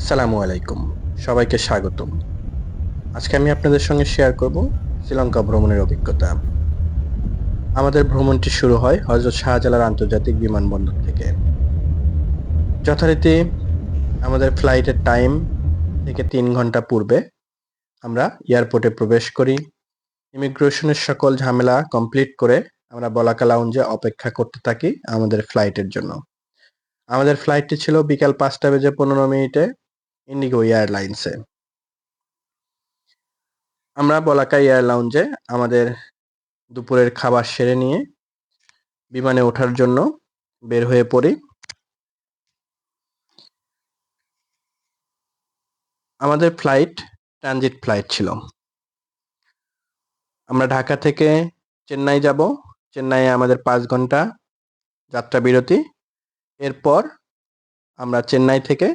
আসসালামু আলাইকুম। সবাইকে স্বাগতম। আজকে আমি আপনাদের সঙ্গে শেয়ার করব শ্রীলঙ্কা ভ্রমণের অভিজ্ঞতা। আমাদের ভ্রমণটি শুরু হয় হজরত শাহজালাল আন্তর্জাতিক বিমানবন্দর থেকে। যথারীতি আমাদের ফ্লাইটের টাইম থেকে তিন ঘণ্টা পূর্বে আমরা এয়ারপোর্টে প্রবেশ করি। ইমিগ্রেশনের সকল ঝামেলা কমপ্লিট করে আমরা বলাকা লাউঞ্জে অপেক্ষা করতে থাকি আমাদের ফ্লাইটের জন্য। আমাদের ফ্লাইটটি ছিল বিকাল পাঁচটা বেজে পনেরো মিনিটে। ইন্ডিগো এয়ারলাইন্সে আমরা বলাকা এয়ার লাউঞ্জে আমাদের দুপুরের খাবার সেরে নিয়ে বিমানে ওঠার জন্য বের হয়ে পড়ি। আমাদের ফ্লাইট ট্রানজিট ফ্লাইট ছিল। আমরা ঢাকা থেকে চেন্নাই যাব। চেন্নাইয়ে আমাদের পাঁচ ঘণ্টা যাত্রা বিরতি এরপর আমরা চেন্নাই থেকে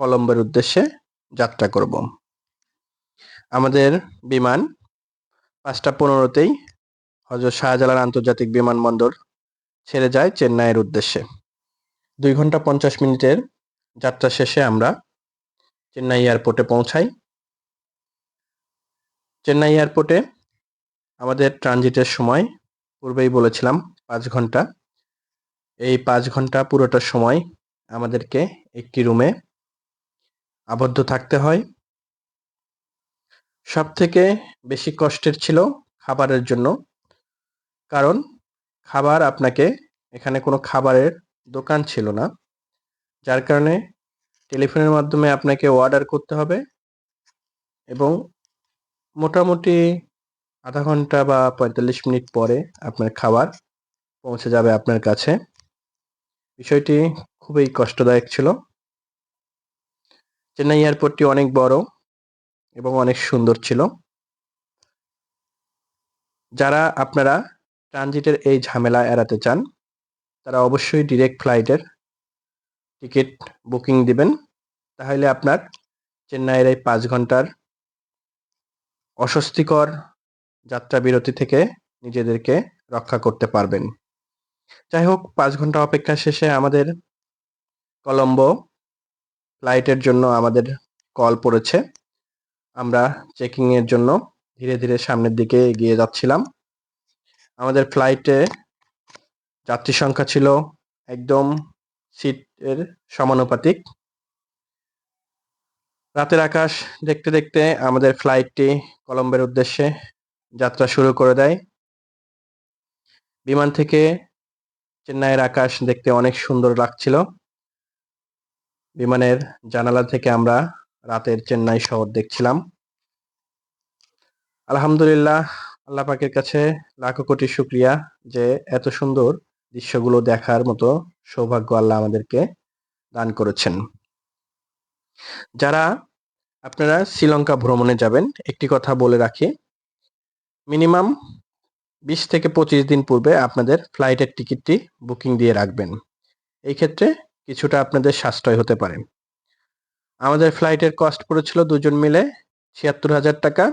কলম্বোর উদ্দেশ্যে যাত্রা করব। আমাদের বিমান পাঁচটা পনেরোতেই হজরত শাহজালাল আন্তর্জাতিক বিমানবন্দর ছেড়ে যায় চেন্নাইয়ের উদ্দেশ্যে। দুই ঘণ্টা পঞ্চাশ মিনিটের যাত্রা শেষে আমরা চেন্নাই এয়ারপোর্টে পৌঁছাই। চেন্নাই এয়ারপোর্টে আমাদের ট্রানজিটের সময় পূর্বেই বলেছিলাম পাঁচ ঘণ্টা। এই পাঁচ ঘণ্টা পুরোটা সময় আমাদেরকে একটি রুমে আবদ্ধ থাকতে হয়। সব থেকে বেশি কষ্টের ছিল খাবারের জন্য। কারণ খাবার আপনাকে এখানে কোনো খাবারের দোকান ছিল না। যার কারণে টেলিফোনের মাধ্যমে আপনাকে অর্ডার করতে হবে এবং মোটামুটি আধা ঘণ্টা বা পঁয়তাল্লিশ মিনিট পরে আপনার খাবার পৌঁছে যাবে আপনার কাছে। বিষয়টি খুবই কষ্টদায়ক ছিল। চেন্নাই এয়ারপোর্টটি অনেক বড় এবং অনেক সুন্দর ছিল। যারা আপনারা ট্রানজিটের এই ঝামেলা এড়াতে চান, তারা অবশ্যই ডিরেক্ট ফ্লাইটের টিকিট বুকিং দিবেন। তাহলে আপনার চেন্নাইয়ের এই পাঁচ ঘণ্টার অস্বস্তিকর যাত্রা বিরতি থেকে নিজেদেরকে রক্ষা করতে পারবেন। যাই হোক, পাঁচ ঘণ্টা অপেক্ষা শেষে আমাদের কলম্বো ফ্লাইটের জন্য আমাদের কল পড়েছে। আমরা চেকিং এর জন্য ধীরে ধীরে সামনের দিকে এগিয়ে যাচ্ছিলাম। আমাদের ফ্লাইটে যাত্রী সংখ্যা ছিল একদম সিটের সমানুপাতিক। রাতের আকাশ দেখতে দেখতে আমাদের ফ্লাইটটি কলম্বের উদ্দেশ্যে যাত্রা শুরু করে দেয়। বিমান থেকে চেন্নাইয়ের আকাশ দেখতে অনেক সুন্দর লাগছিল। বিমানের জানালা থেকে আমরা রাতের চেন্নাই শহর দেখছিলাম। আলহামদুলিল্লাহ, আল্লাহ পাকের কাছে লাখো কোটি শুক্রিয়া যে এত সুন্দর দৃশ্যগুলো দেখার মতো সৌভাগ্য আল্লাহ আমাদেরকে দান করেছেন। যারা আপনারা শ্রীলঙ্কা ভ্রমণে যাবেন, একটি কথা বলে রাখি, মিনিমাম বিশ থেকে পঁচিশ দিন পূর্বে আপনাদের ফ্লাইটের টিকিটটি বুকিং দিয়ে রাখবেন। এই ক্ষেত্রে কিছুটা আপনাদের সাশ্রয় হতে পারে। আমাদের ফ্লাইটের কস্ট পড়েছিল দুজন মিলে ছিয়াত্তর হাজার টাকা।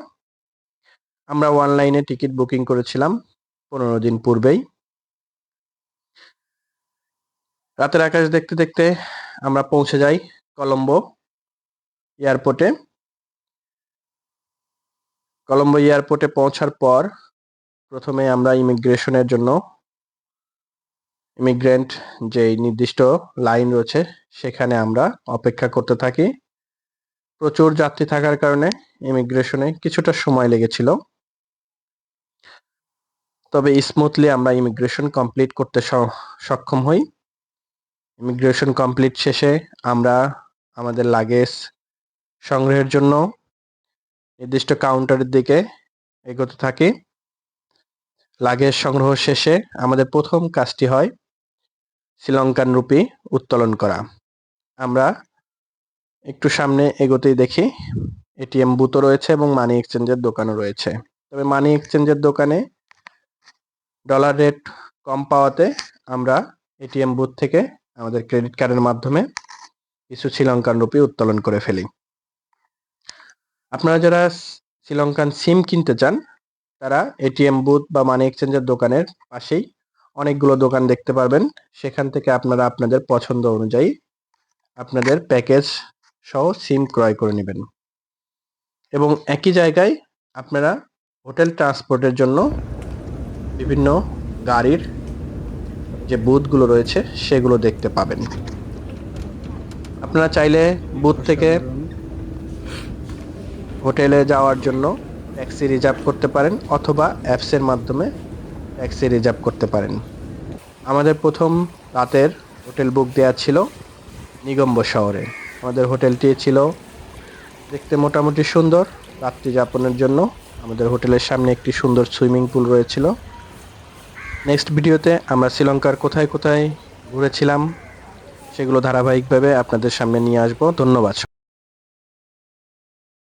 আমরা অনলাইনে টিকিট বুকিং করেছিলাম পনেরো দিন পূর্বেই। রাতের আকাশ দেখতে দেখতে আমরা পৌঁছে যাই কলম্বো এয়ারপোর্টে। কলম্বো এয়ারপোর্টে পৌঁছার পর প্রথমে আমরা ইমিগ্রেশনের জন্য ইমিগ্রেন্ট যে নির্দিষ্ট লাইন রয়েছে, সেখানে আমরা অপেক্ষা করতে থাকি। প্রচুর যাত্রী থাকার কারণে ইমিগ্রেশনে কিছুটা সময় লেগেছিল। তবে স্মুথলি আমরা ইমিগ্রেশন কমপ্লিট করতে সক্ষম হই। ইমিগ্রেশন কমপ্লিট শেষে আমরা আমাদের লাগেজ সংগ্রহের জন্য নির্দিষ্ট কাউন্টারের দিকে এগোতে থাকি। লাগেজ সংগ্রহ শেষে আমাদের প্রথম কাজটি হয় শ্রীলঙ্কান রুপি উত্তোলন করা। আমরা একটু সামনে এগোতেই দেখি, এটিএম বুথও রয়েছে এবং মানি এক্সচেঞ্জের দোকানও রয়েছে। তবে মানি এক্সচেঞ্জের দোকানে ডলার রেট কম পাওয়াতে আমরা এটিএম বুথ থেকে আমাদের ক্রেডিট কার্ডের মাধ্যমে কিছু শ্রীলঙ্কান রুপি উত্তোলন করে ফেলি। আপনারা যারা শ্রীলঙ্কান সিম কিনতে চান, তারা এটিএম বুথ বা মানি এক্সচেঞ্জের দোকানের পাশেই অনেকগুলো দোকান দেখতে পারবেন। সেখান থেকে আপনারা আপনাদের পছন্দ অনুযায়ী আপনাদের প্যাকেজ সহ সিম ক্রয় করে নেবেন। এবং একই জায়গায় আপনারা হোটেল ট্রান্সপোর্টের জন্য বিভিন্ন গাড়ির যে বুথগুলো রয়েছে সেগুলো দেখতে পাবেন। আপনারা চাইলে বুথ থেকে হোটেলে যাওয়ার জন্য ট্যাক্সি রিজার্ভ করতে পারেন অথবা অ্যাপসের মাধ্যমে ট্যাক্সি রিজার্ভ করতে পারেন। আমাদের প্রথম রাতের হোটেল বুক দেওয়া ছিল নিগম্ব শহরে। আমাদের হোটেলটি ছিল দেখতে মোটামুটি সুন্দর, রাত্রি যাপনের জন্য। আমাদের হোটেলের সামনে একটি সুন্দর সুইমিং পুল রয়েছিল। নেক্সট ভিডিওতে আমরা শ্রীলঙ্কার কোথায় কোথায় ঘুরেছিলাম, সেগুলো ধারাবাহিকভাবে আপনাদের সামনে নিয়ে আসব। ধন্যবাদ।